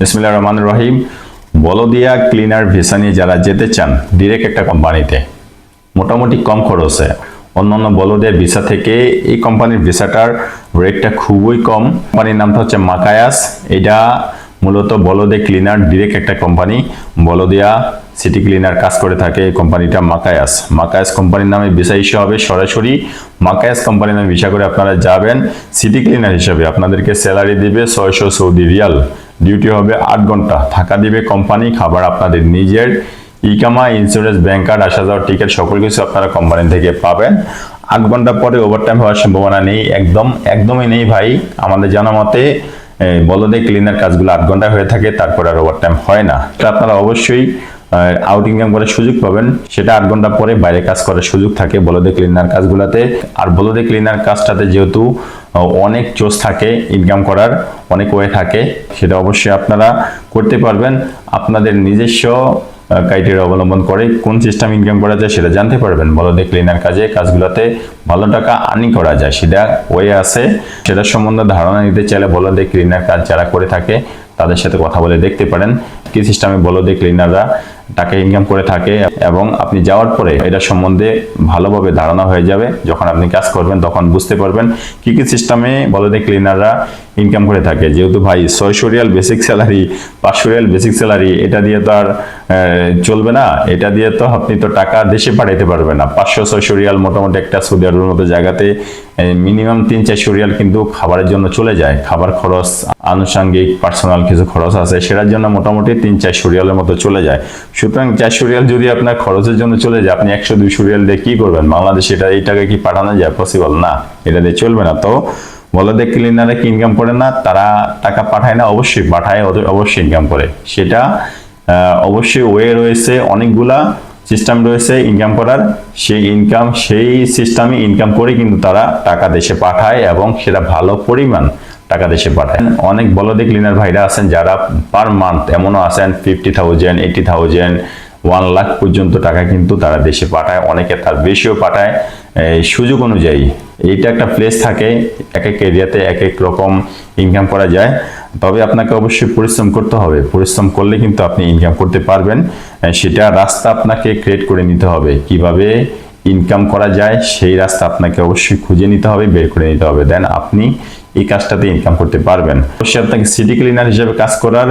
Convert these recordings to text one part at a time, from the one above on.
বিসমিল্লাহ রহমান রহিম। বলদিয়া ক্লিনার ভিসা নিয়ে যারা যেতে চান ডিরেক্ট একটা কোম্পানিতে, মোটামুটি কম খরচে। অন্যান্য বলদের ভিসা থেকে এই কোম্পানির ভিসাটার রেটটা খুবই কম। কোম্পানির নামটা হচ্ছে মাকায়াস। এটা মূলত বলদে ক্লিনার ডিরেক্ট একটা কোম্পানি। বলদিয়া সিটি ক্লিনার কাজ করে থাকে এই কোম্পানিটা মাকায়াস। মাকায়াস কোম্পানির নামে ভিসা ইস্যু হবে সরাসরি। মাকায়াস কোম্পানির নামে ভিসা করে আপনারা যাবেন সিটি ক্লিনার হিসেবে। আপনাদেরকে স্যালারি দিবে ছয়শো সৌদি রিয়াল। ডিউটি হবে আট ঘণ্টা। থাকা দিবে কোম্পানি খাবার আপনাদের নিজের। ইকামা ইন্স্যুরেন্স ব্যাংক কার্ড আসা যাওয়ার টিকিট সকল কিছু আপনারা কোম্পানি থেকে পাবেন। আট ঘণ্টা পরে ওভারটাইম হওয়ার সম্ভাবনা নেই। একদম, একদমই নেই ভাই। আমাদের জানা মতে বলদে ক্লিনার কাজগুলো আট ঘণ্টা হয়ে থাকে, তারপর আর ওভারটাইম হয় না। আপনারা অবশ্যই আউটিং ইনকাম করার সুযোগ পাবেন। সেটা আট ঘণ্টা পরে বাইরে কাজ করার সুযোগ থাকে বলদে ক্লিনার কাজগুলোতে। আর বলদে ক্লিনার কাজটাতে যেহেতু অনেক চোস থাকে, ইনকাম করার অনেক ওয়ে থাকে, সেটা অবশ্যই আপনারা করতে পারবেন। আপনাদের নিজস্ব ক্রাইটেরিয়া অবলম্বন করে কোন সিস্টেম ইনকাম করা যায় সেটা জানতে পারবেন। বলদে ক্লিনার কাজে, কাজগুলোতে ভালো টাকা আর্নিং করা যায়, সেটা ওয়ে আছে। সেটা সম্বন্ধে ধারণা নিতে চাইলে বলদে ক্লিনার কাজ যারা করে থাকে তাদের সাথে কথা বলে দেখতে পারেন। কি সিস্টেমে বলো বলদে ক্লিনাররা টাকা ইনকাম করে থাকে এবং আপনি যাওয়ার পরে এটা সম্বন্ধে ভালোভাবে ধারণা হয়ে যাবে। যখন আপনি কাজ করবেন, তখন বুঝতে পারবেন কি কি সিস্টেমে বলো বলদে ক্লিনাররা ইনকাম করে থাকে। যেহেতু ভাই ছয়শো রিয়াল বেসিক স্যালারি পাঁচশো রিয়াল বেসিক স্যালারি এটা দিয়ে তো আর চলবে না। এটা দিয়ে তো আপনি তো টাকা দেশে পাঠাইতে পারবেন না। পাঁচশো, ছয়শো রিয়াল মোটামুটি একটা সৌদি আরবের মতো জায়গাতে মিনিমাম তিন, চারশো রিয়াল কিন্তু খাবারের জন্য চলে যায়। খাবার খরচ, আনুষঙ্গিক পার্সোনাল কিছু খরচ আছে, সেটার জন্য মোটামুটি তিন, চারশো রিয়ালের মতো চলে যায়। সুতরাং চারশো রিয়াল যদি আপনার খরচের জন্য চলে যায়, আপনি একশো, দুইশো রিয়াল দিয়ে কী করবেন? বাংলাদেশে এটা, এই টাকা কি পাঠানো যায়? পসিবল না। এটা দিয়ে চলবে না। তো বলদে ক্লিনারে কি ইনকাম করে? না, তারা টাকা পাঠায় না, অবশ্যই পাঠায় অবশ্যই ইনকাম করে। সেটা অবশ্যই ওয়ে রয়েছে, অনেকগুলা সিস্টেম রয়েছে ইনকাম করার। সেই ইনকাম সেই সিস্টেমে ইনকাম করে কিন্তু তারা টাকা দেশে পাঠায় এবং সেটা ভালো পরিমাণ টাকা দেশে পাঠায়। অনেক বলদে ক্লিনার ভাইরা আছেন যারা পার মান্থ এমনও আছেন fifty thousand eighty thousand one lakh পর্যন্ত টাকা কিন্তু তারা দেশে পাঠায়, অনেকে তার বেশিও পাঠায়। সুযোগ অনুযায়ী এইটা একটা প্লেস থাকে, এক এক এরিয়াতে এক এক রকম ইনকাম করা যায়। তবে আপনাকে অবশ্যই পরিশ্রম করতে হবে। পরিশ্রম করলে কিন্তু আপনি ইনকাম করতে পারবেন। সেটা রাস্তা আপনাকে ক্রিয়েট করে নিতে হবে। কীভাবে ইনকাম করা যায়, সেই রাস্তা আপনাকে অবশ্যই খুঁজে নিতে হবে, বের করে নিতে হবে। দেন আপনি এই কাজটাতে ইনকাম করতে পারবেন। অবশ্যই আপনাকে সিটি ক্লিনার হিসেবে কাজ করার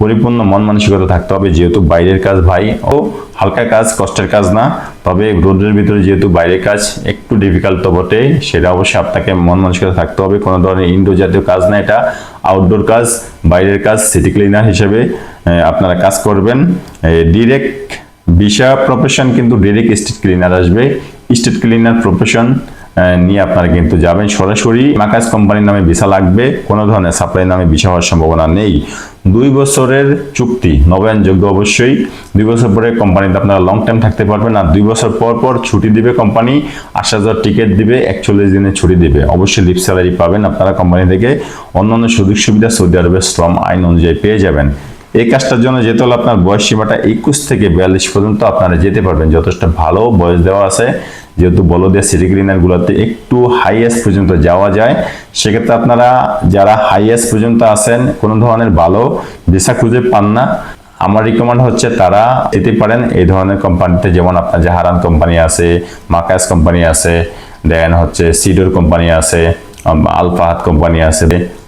পরিপূর্ণ মন মানসিকতা থাকতে হবে, যেহেতু বাইরের কাজ ভাই, ও হালকা কাজ, কষ্টের কাজ না। তবে রোডের ভিতরে যেহেতু বাইরের কাজ একটু ডিফিকাল্ট বটে, সেটা অবশ্যই আপনাকে মন মানসিকতা থাকতে হবে। কোনো ধরনের ইনডোর জাতীয় কাজ না এটা আউটডোর কাজ, বাইরের কাজ সিটি ক্লিনার হিসেবে আপনারা কাজ করবেন। ডিরেক্ট ভিসা প্রফেশন কিন্তু ডিরেক্ট স্টেট ক্লিনার আসবে। স্টেট ক্লিনার প্রফেশন নিয়ে আপনারা কিন্তু যাবেন। সরাসরি মাকাস কোম্পানির নামে ভিসা লাগবে, কোনো ধরনের সাপ্লাই নামে ভিসা হওয়ার সম্ভাবনা নেই। দুই বছরের চুক্তি, নবায়নযোগ্য অবশ্যই। দুই বছর পরে কোম্পানিতে আপনারা লং টাইম থাকতে পারবেন আর দুই বছর পর পর ছুটি দিবে কোম্পানি আসা যাওয়ার টিকিট দিবে, একচল্লিশ দিনের ছুটি দিবে। অবশ্যই লিপ স্যালারি পাবেন আপনারা কোম্পানি থেকে। অন্যান্য সুযোগ সুবিধা সৌদি আরবের শ্রম আইন অনুযায়ী পেয়ে যাবেন। এই কাজটার জন্য যেতে হলে আপনার বয়স সীমাটা একুশ থেকে বিয়াল্লিশ পর্যন্ত আপনারা যেতে পারবেন। যথেষ্ট ভালো বয়স দেওয়া আছে। যেহেতু বলদিয়া সিটি ক্লিনারগুলোতে একটু হাইয়েস্ট পর্যন্ত যাওয়া যায়, সেক্ষেত্রে আপনারা যারা হাইয়েস্ট পর্যন্ত আছেন, কোনো ধরনের ভালো ভিসা খুঁজে পান না। আমার রিকমেন্ড হচ্ছে তারা যেতে পারেন এই ধরনের কোম্পানিতে যেমন আপনার জাহারান কোম্পানি আছে, মাকাস কোম্পানি আছে, দেন হচ্ছে সিডোর কোম্পানি আছে। আলফাহাত কোম্পানি আছে,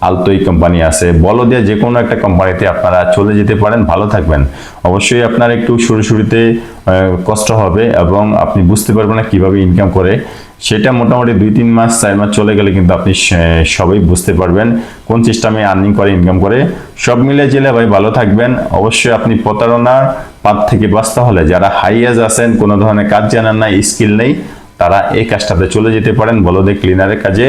আলতোই কোম্পানি আছে। বলদিয়া যে কোনো একটা কোম্পানিতে আপনারা চলে যেতে পারেন, ভালো থাকবেন। অবশ্যই আপনার একটু শুরু শুরুতে কষ্ট হবে এবং আপনি বুঝতে পারবেন না কীভাবে ইনকাম করে। সেটা মোটামুটি দুই তিন মাস, চার মাস চলে গেলে কিন্তু আপনি সবই বুঝতে পারবেন কোন সিস্টেমে আর্নিং করে ইনকাম করে। সব মিলে জেলে ভাই, ভালো থাকবেন। অবশ্যই আপনি প্রতারণার পাত থেকে বাঁচতে হলে, যারা হাইয়াজ আছেন, কোনো ধরনের কাজ জানেন না স্কিল নেই, তারা এই কাজটাতে চলে যেতে পারেন। বলদে ক্লিনারের কাজে।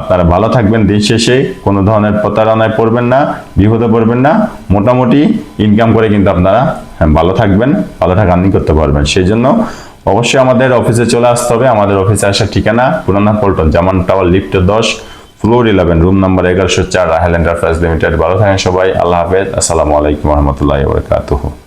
আপনারা ভালো থাকবেন দিন শেষে কোনো ধরনের প্রতারণায় পড়বেন না বিপদে পড়বেন না মোটামুটি ইনকাম করে কিন্তু আপনারা হ্যাঁ, ভালো থাকবেন ভালো টাকা আর্নিং করতে পারবেন। সেই জন্য অবশ্যই আমাদের অফিসে চলে আসতে হবে। আমাদের অফিসে আসার ঠিকানা পুরানা পল্টন জামান টাওয়ার লিফট দশ ফ্লোর ইলেভেন রুম নাম্বার এগারোশো চার রাহেল এন্টারপ্রাইজ লিমিটেড ভালো থাকেন সবাই আল্লাহ হাফেজ। আসসালামু আলাইকুম রহমতুল্লাহ বরকাতুহ।